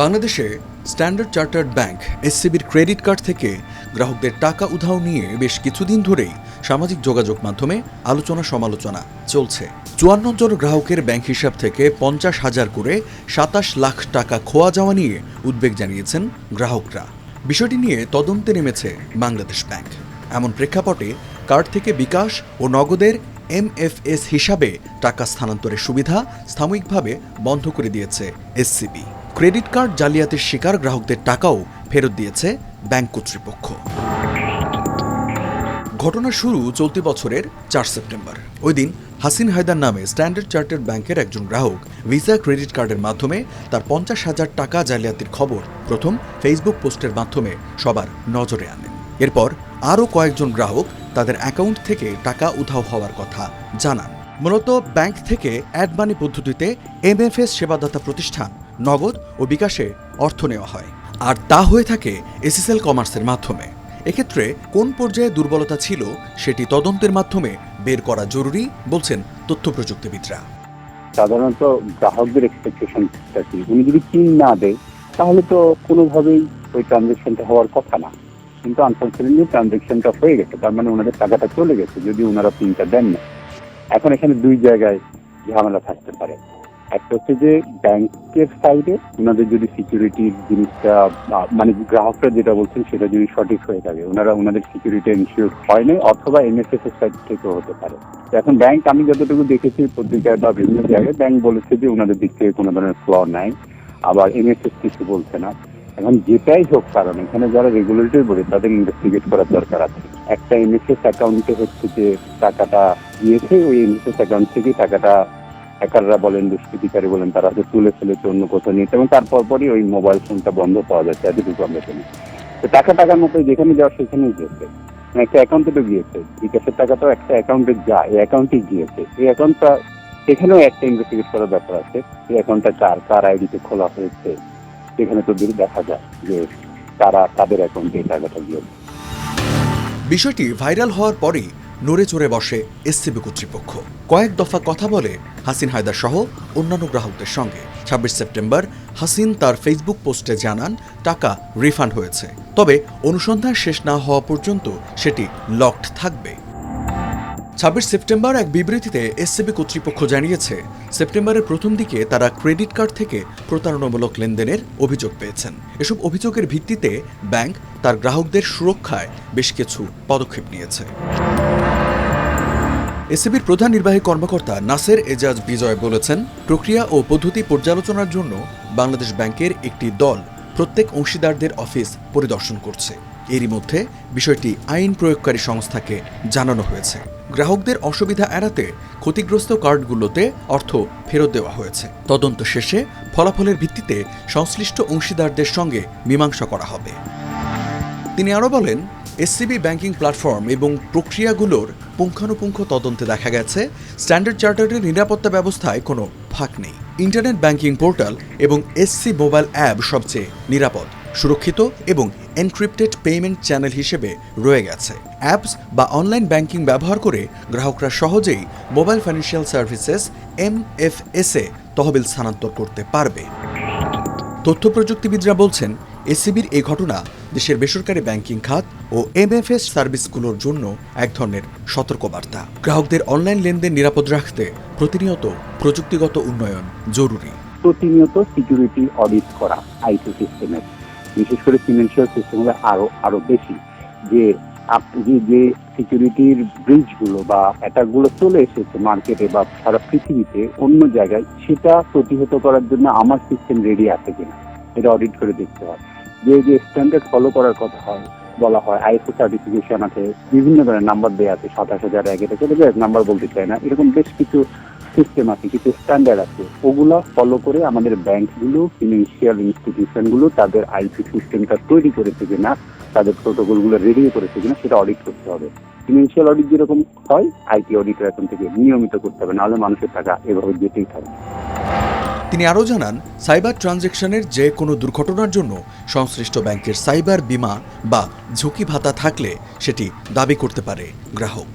বাংলাদেশে standard chartered bank, এসসিবির credit card থেকে গ্রাহকদের টাকা উধাও নিয়ে বেশ কিছুদিন ধরেই সামাজিক যোগাযোগ মাধ্যমে আলোচনা সমালোচনা চলছে। চুয়ান্ন জন গ্রাহকের ব্যাংক হিসাব থেকে পঞ্চাশ হাজার করে সাতাশ লাখ টাকা খোয়া যাওয়া নিয়ে উদ্বেগ জানিয়েছেন গ্রাহকরা। বিষয়টি নিয়ে তদন্তে নেমেছে বাংলাদেশ ব্যাংক। এমন প্রেক্ষাপটে কার্ড থেকে বিকাশ ও নগদের এমএফএস হিসাবে টাকা স্থানান্তরের সুবিধা সাময়িকভাবে বন্ধ করে দিয়েছে এসসিবি। ক্রেডিট কার্ড জালিয়াতির শিকার গ্রাহকদের টাকাও ফেরত দিয়েছে ব্যাংক কর্তৃপক্ষ। ঘটনা শুরু চলতি বছরের চার সেপ্টেম্বর। ওই দিন হাসিন হায়দার নামে স্ট্যান্ডার্ড চার্টার্ড ব্যাংকের একজন গ্রাহক ভিসা ক্রেডিট কার্ডের মাধ্যমে তার পঞ্চাশ হাজার টাকা জালিয়াতির খবর প্রথম ফেসবুক পোস্টের মাধ্যমে সবার নজরে আনেন। এরপর আরও কয়েকজন গ্রাহক তাদের অ্যাকাউন্ট থেকে টাকা উধাও হওয়ার কথা জানান। মূলত ব্যাংক থেকে অ্যাড মানি পদ্ধতিতে এমএফএস সেবাদাতা প্রতিষ্ঠান নগদ ও বিকাশে অর্থ নেওয়া হয়। আর তা হয়ে থাকে এসএসএল কমার্সের মাধ্যমে। এক্ষেত্রে কোন পর্যায়ে দুর্বলতা ছিল সেটি তদন্তের মাধ্যমে বের করা জরুরি, বলছেন তথ্য প্রযুক্তিবিদরা সাধারণত গ্রাহকদের এক্সপেকটেশনটা কি? উনি যদি পিন না দেয়, তাহলে তো কোনোভাবেই ওই ট্রানজেকশনটা হওয়ার কথা না। কিন্তু আনফর্চুনেটলি ট্রানজেকশনটা হয়ে গেছে। তার মানে ওনাদের টাকাটা চলে গেছে, যদি ওনারা পিনটা দেন না। এখন এখানে দুই জায়গায় ঝামেলা থাকতে পারে। একটা হচ্ছে যে ব্যাংকের সাইডে ওনাদের যদি সিকিউরিটির জিনিসটা মানে গ্রাহকরা যেটা বলছেন সেটা যদি সঠিক হয়ে থাকে, ওনারা ওনাদের সিকিউরিটি এনশিওর হয় নাই, অথবা এনএসএস এর সাইড থেকেও হতে পারে। এখন ব্যাংক আমি যতটুকু দেখেছি পত্রিকায় বা বিভিন্ন জায়গায় ব্যাংক বলেছে যে ওনাদের দিক থেকে কোনো ধরনের ফ্ল নাই, আবার এনএসএস কিছু বলছে না। এখন যেটাই হোক, কারণ এখানে যারা রেগুলেটরি বলে তাদের ইনভেস্টিগেট করার দরকার আছে। একটা এনএসএস অ্যাকাউন্টে হচ্ছে যে টাকাটা গিয়েছে ওই এনএসএস অ্যাকাউন্ট থেকে টাকাটা হ্যাকাররা বলেন, দুষ্কৃতিকারী বলেন, তারা হয়তো তুলে ফেলেছে অন্য কোথাও নিয়েছে এবং তারপর পরই ওই মোবাইল ফোনটা বন্ধ পাওয়া যাচ্ছে, এতটুকু আমরা জানি তো টাকা টাকার মতো যেখানে যাওয়া সেখানেই গিয়েছে। মানে একটা অ্যাকাউন্টে তো গিয়েছে। বিকাশের টাকা তো একটা অ্যাকাউন্টে যায়, এই অ্যাকাউন্টে গিয়েছে। এই অ্যাকাউন্টটা সেখানেও একটা ইনভেস্টিগেট করার ব্যাপার আছে। এই অ্যাকাউন্টটা কার কার আইডিতে খোলা হয়েছে? সেখানে তো দেখা যায় যে তারা, তাদের অ্যাকাউন্টে এই টাকাটা গিয়েছে। বিষয়টি ভাইরাল হওয়ার পরেই নড়ে চড়ে বসে এসসিবি কর্তৃপক্ষ। কয়েক দফা কথা বলে হাসিন হায়দার সহ অন্যান্য গ্রাহকদের সঙ্গে। ছাব্বিশ সেপ্টেম্বর হাসিন তার ফেসবুক পোস্টে জানান, টাকা রিফান্ড হয়েছে। তবে অনুসন্ধান শেষ না হওয়া পর্যন্ত সেটি লকড থাকবে। ছাব্বিশ সেপ্টেম্বর এক বিবৃতিতে এসসিবি কর্তৃপক্ষ জানিয়েছে, সেপ্টেম্বরের প্রথম দিকে তারা ক্রেডিট কার্ড থেকে প্রতারণামূলক লেনদেনের অভিযোগ পেয়েছেন। এসব অভিযোগের ভিত্তিতে ব্যাংক তার গ্রাহকদের সুরক্ষায় বেশ কিছু পদক্ষেপ নিয়েছে। এসিবির প্রধান নির্বাহী কর্মকর্তা নাসের এজাজ বিজয় বলেছেন, প্রক্রিয়া ও পদ্ধতি পর্যালোচনার জন্য বাংলাদেশ ব্যাংকের একটি দল প্রত্যেক অংশীদারদের অফিস পরিদর্শন করছে। এরই মধ্যে বিষয়টি আইন প্রয়োগকারী সংস্থাকে জানানো হয়েছে। গ্রাহকদের অসুবিধা এড়াতে ক্ষতিগ্রস্ত কার্ডগুলোতে অর্থ ফেরত দেওয়া হয়েছে। তদন্ত শেষে ফলাফলের ভিত্তিতে সংশ্লিষ্ট অংশীদারদের সঙ্গে মীমাংসা করা হবে। তিনি আরও বলেন, এসসিবি ব্যাংকিং প্ল্যাটফর্ম এবং প্রক্রিয়াগুলোর পুঙ্খানুপুঙ্খ তদন্তে দেখা গেছে, স্ট্যান্ডার্ড চার্টার্ডের নিরাপত্তা ব্যবস্থায় কোনো ফাঁক নেই। ইন্টারনেট ব্যাংকিং পোর্টাল এবং এসসি মোবাইল অ্যাপ সবচেয়ে নিরাপদ, সুরক্ষিত এবং এনক্রিপ্টেড পেমেন্ট চ্যানেল হিসেবে রয়ে গেছে। অ্যাপস বা অনলাইন ব্যাংকিং ব্যবহার করে গ্রাহকরা সহজেই মোবাইল ফাইন্যান্সিয়াল সার্ভিসেস এমএফএসে তহবিল স্থানান্তর করতে পারবে। তথ্য প্রযুক্তিবিদরা বলছেন এসিবির এই ঘটনা দেশের বেসরকারি ব্যাংকিং খাত ও এমএফএস সার্ভিসগুলোর জন্য এক ধরনের সতর্কবার্তা। গ্রাহকদের অনলাইন লেনদেন নিরাপদ রাখতে প্রতিনিয়ত প্রযুক্তিগত উন্নয়ন জরুরি। প্রতিনিয়ত সিকিউরিটি অডিট করা আইটি সিস্টেমের বিশেষ করে ফিনান্সিয়াল সিস্টেমে আরও আরও বেশি। যে আপনি যে যে সিকিউরিটির ব্রিজগুলো বা অ্যাটাকগুলো চলে এসেছে মার্কেটে বা সারা পৃথিবীতে অন্য জায়গায়, সেটা প্রতিহত করার জন্য আমার সিস্টেম রেডি আছে কিনা, এটা অডিট করে দেখতে হয় যে যে স্ট্যান্ডার্ড ফলো করার কথা হয়, বলা হয় আইএসও সার্টিফিকেশন আছে, বিভিন্ন ধরনের নাম্বার দেওয়া আছে, সাতাশ হাজার এক এটা চলে যায় নাম্বার বলতে চাই না। এরকম বেশ কিছু সিস্টেম আছে, কিছু স্ট্যান্ডার্ড আছে। ওগুলো ফলো করে আমাদের ব্যাংকগুলো ফিনান্সিয়াল ইনস্টিটিউশনগুলো তাদের আইপি সিস্টেমটা তৈরি করেছে কিনা, তাদের প্রোটোকলগুলো রেডি করেছে কিনা, সেটা অডিট করতে হবে। ফিনান্সিয়াল অডিট যেরকম হয় আইটি অডিটর এখন থেকে নিয়মিত করতে হবে, নাহলে মানুষের টাকা এভাবে যেতেই থাকবে। তিনি আরও জানান, সাইবার ট্রানজ্যাকশনের যে কোনো দুর্ঘটনার জন্য সংশ্লিষ্ট ব্যাংকের সাইবার বিমা বা ঝুঁকি ভাতা থাকলে সেটি দাবি করতে পারে গ্রাহক।